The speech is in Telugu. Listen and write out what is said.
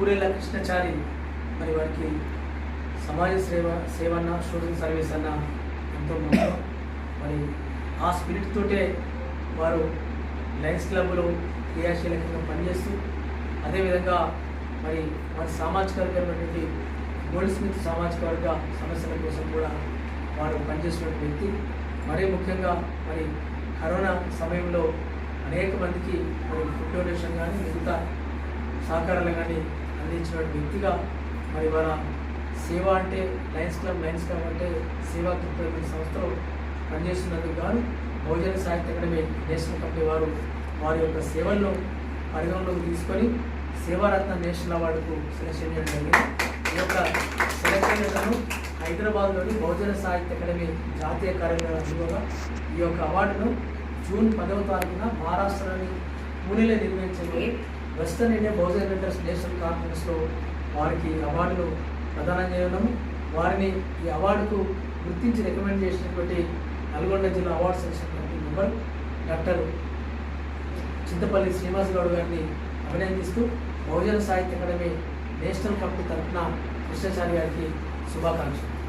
కృష్ణచారి మరి వారికి సమాజ సేవ సేవ అన్న సోషల్ సర్వీస్ అన్న ఎంతో మరి ఆ స్పిరిట్ తోటే వారు లయన్స్ క్లబ్లో క్రియాశీలకంగా పనిచేస్తూ అదేవిధంగా మరి వారి సామాజిక వర్గమైనటువంటి గోల్డ్ స్మిత్ సామాజిక వర్గ సమస్యల కోసం కూడా వారు పనిచేస్తున్న వ్యక్తి. మరీ ముఖ్యంగా మరి కరోనా సమయంలో అనేక మందికి మరి ఫుడ్ డొనేషన్ కానీ మిగతా సహకారాలు కానీ అందించిన వ్యక్తిగా మరి మన సేవ అంటే లయన్స్ క్లబ్ లయన్స్ క్లబ్ అంటే సేవా దృక్పథమైన సంస్థలో పనిచేస్తున్నందుకు గాను బహుజన సాహిత్య అకాడమీ నేషనల్ కంపెనీ వారు వారి యొక్క సేవలను పరిగణలోకి తీసుకొని సేవారత్న నేషనల్ అవార్డుకు సెలెక్షన్ చేయడం జరిగింది. ఈ యొక్క సెలెక్షన్లను హైదరాబాద్లోని బహుజన సాహిత్య అకాడమీ జాతీయ కార్యక్రమంగా ఈ యొక్క అవార్డును జూన్ పదవ తారీఖున మహారాష్ట్రలోని పూణేలో నిర్వహించిన western India Bahujan leaders national కాన్ఫరెన్స్లో వారికి అవార్డులు ప్రదానం చేయడము. వారిని ఈ అవార్డుకు గుర్తించి రికమెండ్ చేసినటువంటి నల్గొండ జిల్లా award section member doctor Chintapalli Srinivas Goud గారిని అభినందిస్తూ బహుజన సాహిత్య అకాడమీ నేషనల్ కమిటీ తరఫున కృష్ణాచారి గారికి శుభాకాంక్షలు.